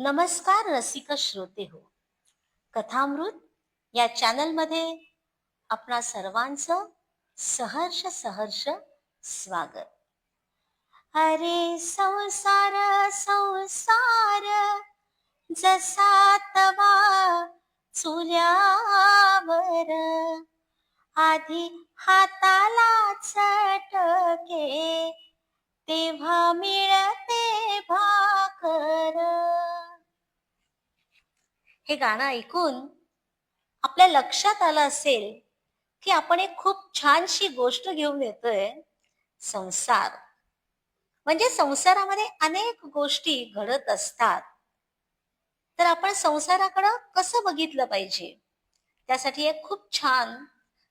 नमस्कार रसिक श्रोते हो. कथामृत या चॅनलमध्ये आपणा सर्वांचं सहर्ष सहर्ष स्वागत. अरे संसार संसार जसा तवा चुल्यावर आधी हाताला चटके तेव्हा मिळते भाकर. हे गाणं ऐकून आपल्या लक्षात आलं असेल की आपण एक खूप छानशी गोष्ट घेऊन येतोय संसार. म्हणजे संसारामध्ये अनेक गोष्टी घडत असतात. तर आपण संसाराकडं कसं बघितलं पाहिजे? त्यासाठी एक खूप छान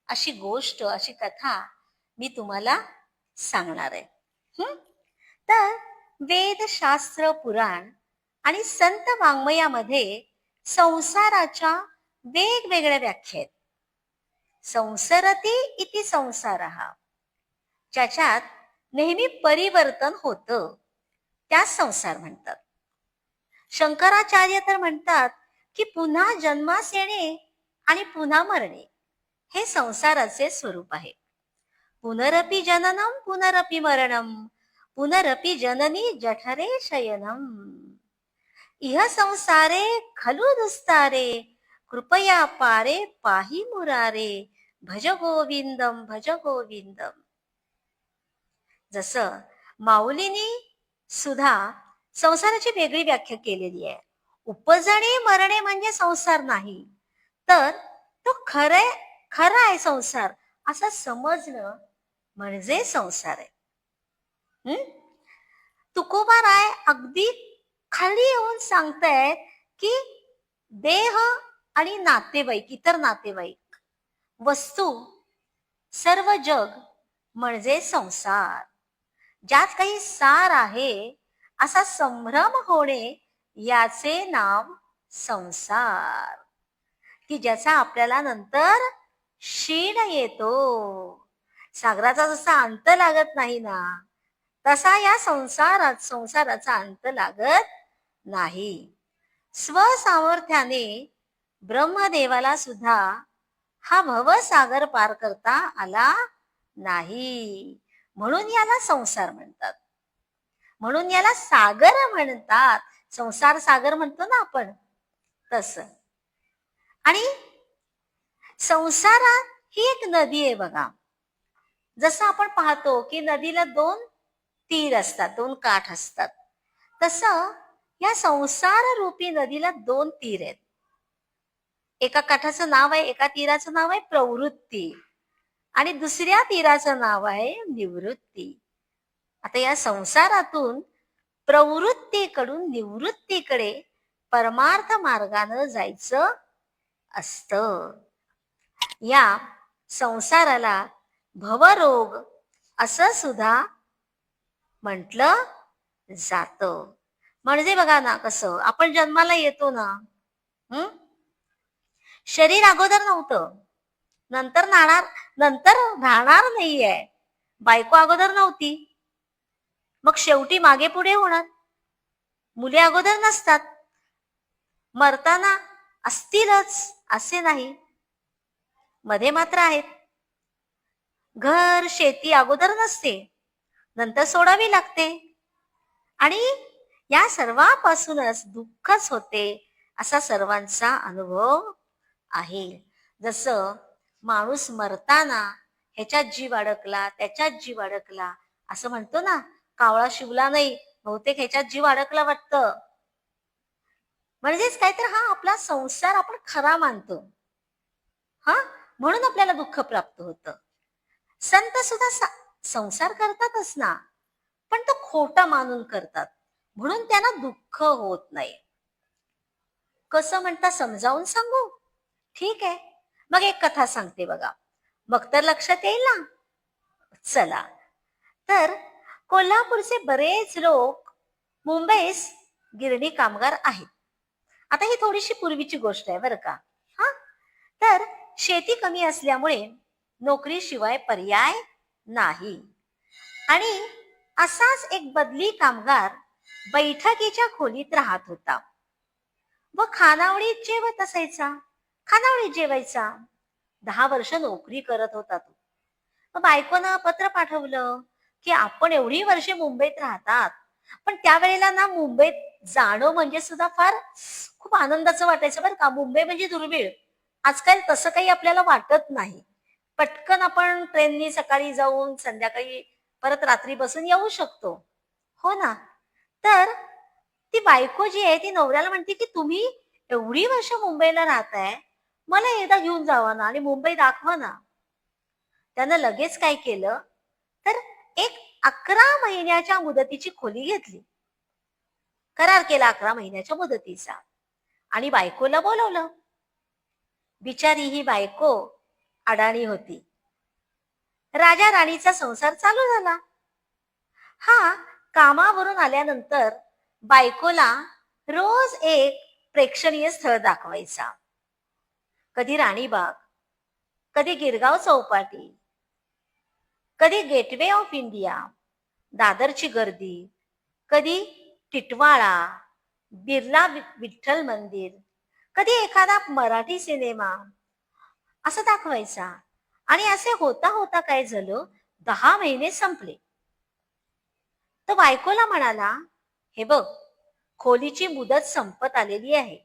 अशी गोष्ट अशी कथा मी तुम्हाला सांगणार आहे. तर वेद शास्त्र पुराण आणि संत वाङ्मयामध्ये संसाराच्या वेगवेगळ्या व्याख्या आहेत संसरती इति संसार. ज्याच्यात नेहमी परिवर्तन होतं त्यास संसार म्हणतात. शंकराचार्य तर म्हणतात की पुन्हा जन्मास येणे आणि पुन्हा मरणे हे संसाराचे स्वरूप आहे. पुनरपी जननम पुनरपि मरणम पुनरपी जननी जठरे शयनम. इह संसारे खलु दुस्तारे कृपया पारे पाही मुरारे भज गोविंदम भज गोविंदम। जसं माऊलीनी सुद्धा संसाराची वेगळी व्याख्या केलेली आहे. उपजणे मरणे म्हणजे संसार नाही तर तो खरे खरा आहे संसार असं समजणं म्हणजे संसार आहे. हम्म तुकोबा राय अगदी खाली येऊन सांगतायत की देह आणि नातेवाईक इतर नातेवाईक वस्तू सर्व जग म्हणजे संसार. ज्यात काही सार आहे असा संभ्रम होणे याचे नाव संसार. की ज्याचा आपल्याला नंतर क्षीण येतो. सागराचा जसा अंत लागत नाही ना तसा या संसारात संसाराचा अंत लागत नाही. स्वसामर्थ्याने ब्रह्मदेवाला सुद्धा हा भवसागर पार करता आला नाही. म्हणून याला संसार म्हणतात. म्हणून याला सागर म्हणतात. संसार सागर म्हणतो ना आपण तस. आणि संसारात ही एक नदी आहे बघा. जसं आपण पाहतो की नदीला दोन तीर असतात दोन काठ असतात. तसं या संसार रूपी नदीला दोन तीर आहेत. एका काठाचं नाव आहे एका तीराचं नाव आहे प्रवृत्ती. आणि दुसऱ्या तीराचं नाव आहे निवृत्ती. आता या संसारातून प्रवृत्तीकडून निवृत्तीकडे परमार्थ मार्गानं जायचं असत. या संसाराला भवरोग असं सुद्धा म्हटलं जात. म्हणजे बघा ना कसं आपण जन्माला येतो ना हम्म शरीर अगोदर नव्हतं. नंतर नाणार नंतर राहणार नाहीये. बायको अगोदर नव्हती. मग शेवटी मागे पुढे होणार. मुले अगोदर नसतात. मरताना असतीलच असे नाही. मध्ये मात्र आहेत. घर शेती अगोदर नसते. नंतर सोडावी लागते. आणि या सर्वापासूनच दुःखच होते असा सर्वांचा अनुभव आहे. जसं माणूस मरताना ह्याच्यात जीव अडकला त्याच्यात जीव अडकला असं म्हणतो ना कावळा शिवला नाही बहुतेक ह्याच्यात जीव अडकला वाटतं. म्हणजेच काय तर हा आपला संसार आपण खरा मानतो. हा? म्हणून आपल्याला दुःख प्राप्त होतं. संत सुद्धा संसार करतातच ना पण तो खोटा मानून करतात. म्हणून त्यांना दुःख होत नाही. कसं म्हणता समजावून सांगू? ठीक आहे. मग एक कथा सांगते बघा. मग तर लक्षात येईल ना? चला. तर कोल्हापूरचे बरेच लोक मुंबईस गिरणी कामगार आहेत. आता ही थोडीशी पूर्वीची गोष्ट आहे बरं का? हा? तर शेती कमी असल्यामुळे नोकरीशिवाय पर्याय नाही. आणि असाच एक बदली कामगार बैठकीच्या खोलीत राहत होता. व खानावळीत जेवत असायचा. खानावळीत जेवायचा. दहा वर्ष नोकरी करत होता तो. मग बायकोनं पत्र पाठवलं की आपण एवढी वर्षे मुंबईत राहतात. पण त्यावेळेला ना मुंबईत जाणं म्हणजे सुद्धा फार खूप आनंदाचं वाटायचं बरं का. मुंबई म्हणजे दुर्मिळ. आजकाल तसं काही आपल्याला वाटत नाही. पटकन आपण ट्रेननी सकाळी जाऊन संध्याकाळी परत रात्री बसून येऊ शकतो. हो ना? तर ती बायको जी आहे ती नवऱ्याला म्हणते की तुम्ही एवढी वर्ष मुंबईला राहताय मला एकदा घेऊन जावा ना आणि मुंबई दाखवा ना. त्यानं लगेच काय केलं? तर एक अकरा महिन्याच्या मुदतीची खोली घेतली. करार केला अकरा महिन्याच्या मुदतीचा. आणि बायकोला बोलवलं. बिचारी ही बायको अडाणी होती. राजा राणीचा संसार चालू झाला. हा कामावरून आल्यानंतर बायकोला रोज एक प्रेक्षणीय स्थळ दाखवायचा. कधी राणीबाग कधी गिरगाव चौपाटी कधी गेटवे ऑफ इंडिया दादरची गर्दी कधी टिटवाळा बिर्ला विठ्ठल मंदिर कधी एखादा मराठी सिनेमा असं दाखवायचा. आणि असे होता होता काय झालं? दहा महिने संपले. तर बायकोला म्हणाला हे बघ खोलीची मुदत संपत आलेली आहे.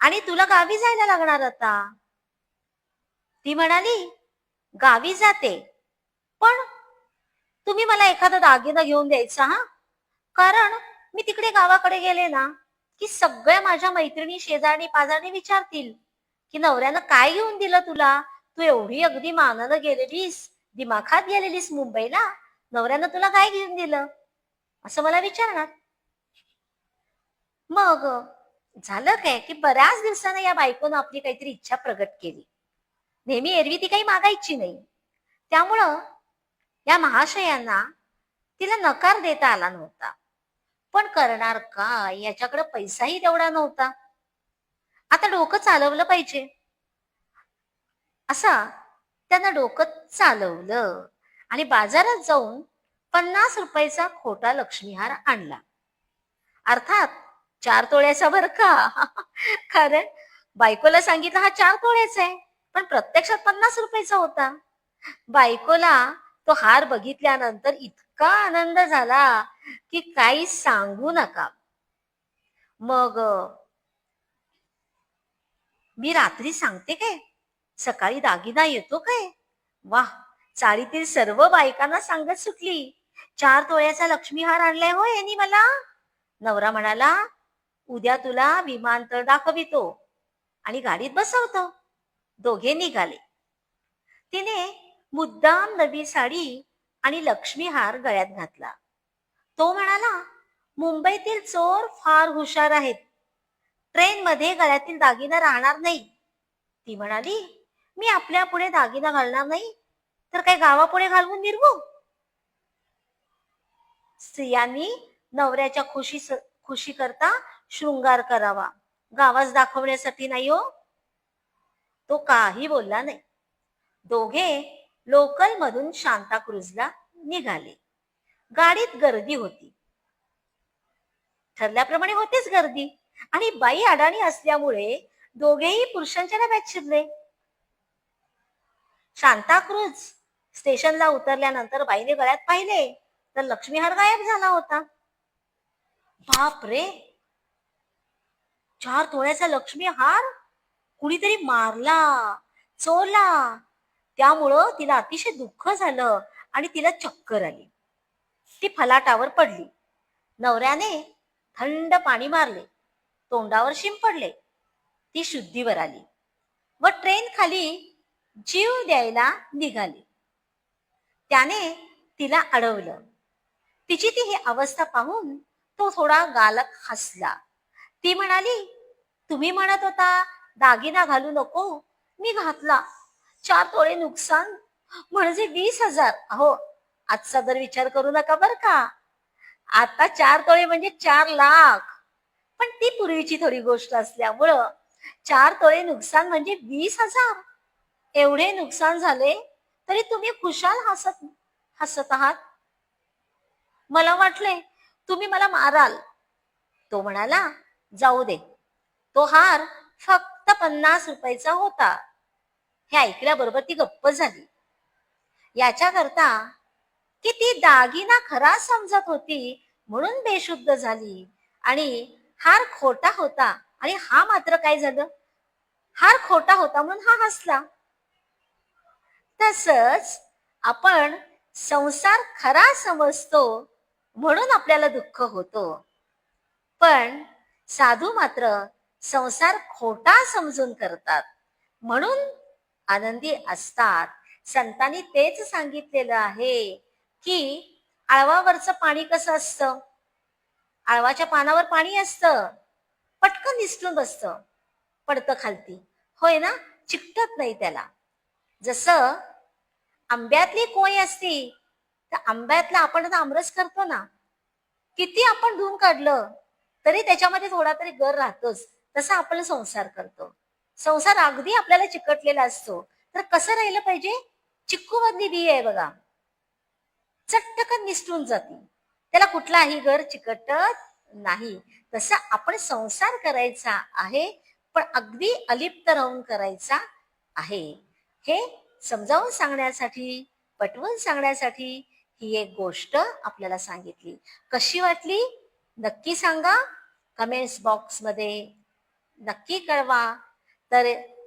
आणि तुला गावी जायला लागणार आता. ती म्हणाली गावी जाते. पण तुम्ही मला एखादा दागिना घेऊन द्यायचा हा? कारण मी तिकडे गावाकडे गेले ना की सगळ्या माझ्या मैत्रिणी शेजारणी पाजारणी विचारतील की नवऱ्यानं काय घेऊन दिलं तुला? तू एवढी अगदी मानानं गेलेलीस दिमाखात गेलेलीस मुंबईला. नवऱ्यानं तुला काय घेऊन दिलं? असं मला विचारणार. मग झालं काय की बऱ्याच दिवसानं या बायकोनं आपली काहीतरी इच्छा प्रगट केली. नेहमी एरवी ती काही मागायची नाही. त्यामुळं या महाशयांना तिला नकार देता आला नव्हता. पण करणार काय? याच्याकडे पैसाही तेवढा नव्हता. आता डोकं चालवलं पाहिजे. असा त्यानं डोकं चालवलं आणि बाजारात जाऊन पन्नास रुपयाचा खोटा लक्ष्मीहार आणला. अर्थात चार तोळ्याचा बर का? कारण बायकोला सांगितलं हा चार तोळ्याचा आहे पण प्रत्यक्षात पन्नास रुपयाचा होता. बायकोला तो हार बघितल्यानंतर इतका आनंद झाला की काही सांगू नका. मग मी रात्री सांगते काय? सकाळी दागिना येतो काय? वा चाळीतील सर्व बायकांना सांगत सुटली. चार तोळ्याचा लक्ष्मीहार आणलाय हो यांनी मला. नवरा म्हणाला उद्या तुला विमानतळ दाखवितो. आणि गाडीत बसवतो. दोघे निघाले. तिने मुद्दाम नवी साडी आणि लक्ष्मीहार गळ्यात घातला. तो म्हणाला मुंबईतील चोर फार हुशार आहेत. ट्रेन मध्ये गळ्यातील दागिना राहणार नाही. ती म्हणाली मी आपल्या पुढे दागिना घालणार नाही. तर काय गावापुढे घालवून निर्वू स्त्रियांनी नवऱ्याच्या खुशी खुशी करता शृंगार करावा. गावास दाखवण्यासाठी नाही हो. तो काही बोलला नाही. दोघे लोकल मधून शांताक्रुजला निघाले. गाडीत गर्दी होती. ठरल्याप्रमाणे होतेच गर्दी. आणि बाई अडाणी असल्यामुळे दोघेही पुरुषांच्या डब्यात शिरले. शांताक्रुज स्टेशनला उतरल्यानंतर बाईने गळ्यात पाहिले. तर लक्ष्मीहार गायब झाला होता. बाप रे. चार थोड्याचा लक्ष्मीहार कुणीतरी मारला चोरला. त्यामुळं तिला अतिशय दुःख झालं आणि तिला चक्कर आली. ती फलाटावर पडली. नवऱ्याने थंड पाणी मारले. तोंडावर शिंपडले ती शुद्धीवर आली व ट्रेन खाली जीव द्यायला निघाली. त्याने तिला अडवलं. तिची ती ही अवस्था पाहून तो थोडा गालक हसला. ती म्हणाली तुम्ही म्हणत होता दागिना घालू नको मी घातला. चार तोळे नुकसान म्हणजे वीस हजार. अहो आजचा जर विचार करू नका बर का. आता चार तोळे म्हणजे चार लाख. पण ती पूर्वीची थोडी गोष्ट असल्यामुळं चार तोळे नुकसान म्हणजे वीस हजार. एवढे नुकसान झाले तरी तुम्ही खुशाल हसत हसत आहात. मला वाटले तुम्ही मला माराल. तो म्हणाला जाऊ दे. तो हार फक्त पन्नास रुपयाचा होता. हे ऐकल्याबरोबर ती गप्प झाली. याच्याकरता की ती दागिना खरा समजत होती म्हणून बेशुद्ध झाली. आणि हार खोटा होता आणि हा मात्र काय झालं? हार खोटा होता म्हणून हा हसला. तसच आपण संसार खरा समजतो म्हणून आपल्याला दुःख होतो. पण साधू मात्र संसार खोटा समजून करतात. म्हणून आनंदी असतात. संतांनी तेच सांगितलेलं आहे की आळवावरचं पाणी कसं असतं? आळवाच्या पानावर पाणी असतं. पटकन निसटून बसतं. पडतं खालती. होय ना? चिकटत नाही त्याला. जसं आंब्यातली कोय असती तर आंब्यातला आपण आता आमरस करतो ना किती आपण धुवून काढलं तरी त्याच्यामध्ये थोडा तरी गर राहतोच. तसा आपण संसार करतो. संसार अगदी आपल्याला चिकटलेला असतो. तर कसं राहिलं पाहिजे? चिक्कू मधली बी आहे बघा. चटकन निसटून जाते. त्याला कुठलाही घर चिकटत नाही. तसं आपण संसार करायचा आहे पण अगदी अलिप्त राहून करायचा आहे. हे समजावून सांगण्यासाठी पटवून सांगण्यासाठी ही एक गोष्ट आपल्याला सांगितली. कशी वाटली? नक्की सांगा. कमेंट्स बॉक्समध्ये नक्की कळवा. तर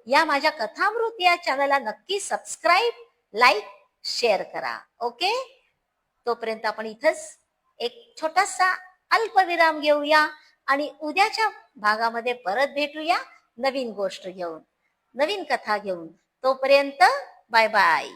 या माझ्या कथामृत या चॅनलला नक्की सबस्क्राईब लाईक शेअर करा. ओके तोपर्यंत आपण इथंच एक छोटासा अल्पविराम घेऊया आणि उद्याच्या भागामध्ये परत भेटूया नवीन गोष्ट घेऊन नवीन कथा घेऊन. तोपर्यंत बाय बाय